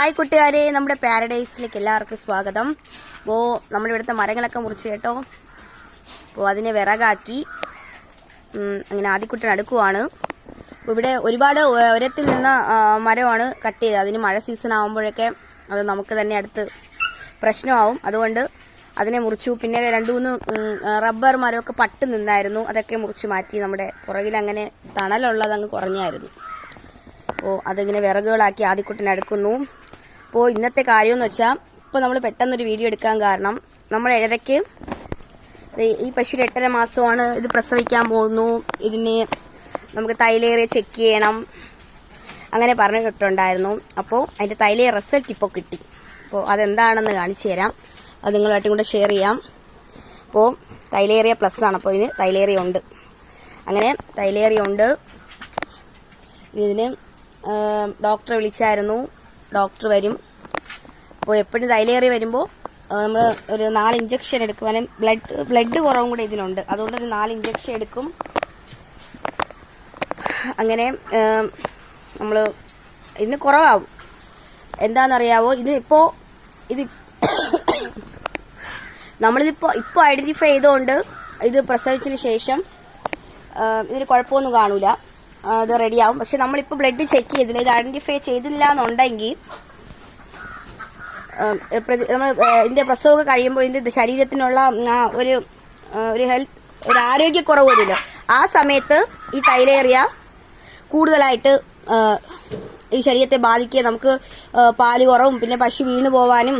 Hi കൂട്ടുകാരെ നമ്മുടെ പാരഡൈസിലേക്ക് എല്ലാവർക്കും സ്വാഗതം. അപ്പോൾ നമ്മളിവിടുത്തെ മരങ്ങളൊക്കെ മുറിച്ച് കേട്ടോ. അപ്പോൾ അതിനെ വിറകാക്കി അങ്ങനെ ആദ്യക്കുട്ടൻ അടുക്കുവാണ്. ഇവിടെ ഒരുപാട് ഉരത്തിൽ നിന്ന മരമാണ് കട്ട് ചെയ്തത്. അതിന് മഴ സീസൺ ആകുമ്പോഴൊക്കെ അത് നമുക്ക് തന്നെ അടുത്ത് പ്രശ്നമാവും. അതുകൊണ്ട് അതിനെ മുറിച്ചു. പിന്നെ രണ്ടു മൂന്ന് റബ്ബർ മരമൊക്കെ പട്ട് നിന്നായിരുന്നു. അതൊക്കെ മുറിച്ച് മാറ്റി നമ്മുടെ പുറകിൽ അങ്ങനെ തണലുള്ളത് അങ്ങ് കുറഞ്ഞായിരുന്നു. അപ്പോൾ അതിങ്ങനെ വിറകുകളാക്കി ആദ്യക്കുട്ടനെ അടുക്കുന്നു. അപ്പോൾ ഇന്നത്തെ കാര്യം കാര്യമെന്ന് വെച്ചാൽ ഇപ്പോൾ നമ്മൾ പെട്ടെന്നൊരു വീഡിയോ എടുക്കാൻ കാരണം നമ്മൾ ഇടയ്ക്ക് ഈ പശുവിന് എട്ടര മാസമാണ് ഇത് പ്രസവിക്കാൻ പോകുന്നു. ഇതിന് നമുക്ക് തൈലേറിയ ചെക്ക് ചെയ്യണം. അങ്ങനെ പറഞ്ഞു പറഞ്ഞിട്ടുണ്ടായിരുന്നു. അപ്പോൾ അതിന്റെ തൈലേ റിസൾട്ട് ഇപ്പോൾ കിട്ടി. അപ്പോൾ അതെന്താണെന്ന് കാണിച്ചു തരാം. അത് നിങ്ങളുമായിട്ടും കൂടെ ഷെയർ ചെയ്യാം. അപ്പോൾ തൈലേറിയ പ്ലസ് ആണ്. അപ്പോൾ ഇതിന് തൈലേറിയ ഉണ്ട്. അങ്ങനെ തൈലേറിയ ഉണ്ട്. ഇതിന് ഡോക്ടറെ വിളിച്ചായിരുന്നു. ഡോക്ടർ വരും. അപ്പോൾ എപ്പോഴും തൈലേറി വരുമ്പോൾ നമ്മൾ ഒരു നാല് ഇഞ്ചക്ഷൻ എടുക്കും കാരണം ബ്ലഡ് ബ്ലഡ് കുറവും കൂടെ ഇതിനുണ്ട് അതുകൊണ്ട് ഒരു നാല് ഇഞ്ചക്ഷൻ എടുക്കും. അങ്ങനെ നമ്മൾ ഇതിന് കുറവാകും എന്താണെന്നറിയാവോ? ഇത് ഇപ്പോൾ ഇത് നമ്മളിതിപ്പോൾ ഇപ്പോൾ ഐഡന്റിഫൈ ചെയ്തുകൊണ്ട് ഇത് പ്രസവിച്ചതിന് ശേഷം ഇതിന് കുഴപ്പമൊന്നും കാണൂല. അത് റെഡിയാവും പക്ഷെ നമ്മളിപ്പോൾ ബ്ലഡ് ചെക്ക് ചെയ്തില്ല. ഇത് ഐഡന്റിഫൈ ചെയ്തില്ല എന്നുണ്ടെങ്കിൽ നമ്മൾ ഇതിന്റെ പ്രസവമൊക്കെ കഴിയുമ്പോൾ ഇതിന്റെ ശരീരത്തിനുള്ള ഒരു ഒരു ഹെൽത്ത് ഒരു ആരോഗ്യക്കുറവ് വരുമല്ലോ ആ സമയത്ത് ഈ തൈലേറിയ കൂടുതലായിട്ട് ഈ ശരീരത്തെ ബാധിക്കുക. നമുക്ക് പാൽ കുറവും പിന്നെ പശു വീണു പോവാനും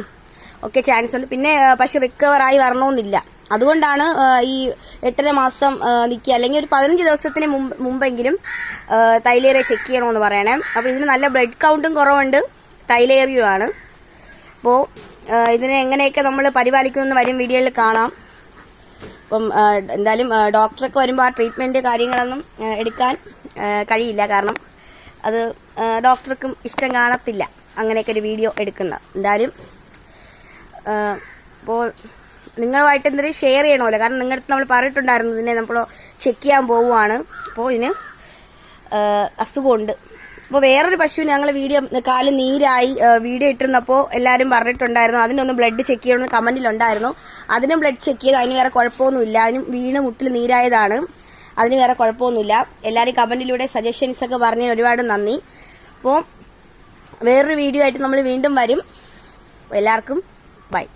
ഒക്കെ ചാൻസ് ഉണ്ട്. പിന്നെ പശു റിക്കവറായി വരണമെന്നില്ല. അതുകൊണ്ടാണ് ഈ എട്ടര മാസം നിൽക്കുക അല്ലെങ്കിൽ ഒരു പതിനഞ്ച് ദിവസത്തിന് മുമ്പ് മുമ്പെങ്കിലും തൈലേറിയ ചെക്ക് ചെയ്യണമെന്ന് പറയണേ. അപ്പോൾ ഇതിന് നല്ല ബ്ലഡ് കൗണ്ടും കുറവുണ്ട്. തൈലേറിയുമാണ് അപ്പോൾ ഇതിനെ എങ്ങനെയൊക്കെ നമ്മൾ പരിപാലിക്കുമെന്ന് വരും വീഡിയോയിൽ കാണാം. അപ്പം എന്തായാലും ഡോക്ടറൊക്കെ വരുമ്പോൾ ആ ട്രീറ്റ്മെന്റ് കാര്യങ്ങളൊന്നും എടുക്കാൻ കഴിയില്ല. കാരണം അത് ഡോക്ടർക്കും ഇഷ്ടം കാണത്തില്ല അങ്ങനെയൊക്കെ ഒരു വീഡിയോ എടുക്കുന്ന. എന്തായാലും അപ്പോൾ നിങ്ങളുമായിട്ട് എന്തെങ്കിലും ഷെയർ ചെയ്യണമല്ലോ. കാരണം നിങ്ങളുടെ നമ്മൾ പറഞ്ഞിട്ടുണ്ടായിരുന്നു ഇതിനെ നമ്മൾ ചെക്ക് ചെയ്യാൻ പോവുകയാണ്. അപ്പോൾ ഇതിന് അസുഖമുണ്ട്. അപ്പോൾ വേറൊരു പശു ഞങ്ങൾ വീഡിയോ കാൽ നീരായി വീഡിയോ ഇട്ടിരുന്നപ്പോൾ എല്ലാവരും പറഞ്ഞിട്ടുണ്ടായിരുന്നു അതിനൊന്ന് ബ്ലഡ് ചെക്ക് ചെയ്യണമെന്ന് കമന്റിലുണ്ടായിരുന്നു അതിനും ബ്ലഡ് ചെക്ക് ചെയ്ത് അതിന് വേറെ കുഴപ്പമൊന്നുമില്ല. അതിനും വീണ് മുട്ടിൽ നീരായതാണ്. അതിന് വേറെ കുഴപ്പമൊന്നുമില്ല. എല്ലാവരും കമന്റിലൂടെ സജഷൻസ് ഒക്കെ പറഞ്ഞ് ഒരുപാട് നന്ദി. അപ്പോൾ വേറൊരു വീഡിയോ ആയിട്ട് നമ്മൾ വീണ്ടും വരും. എല്ലാവർക്കും ബൈ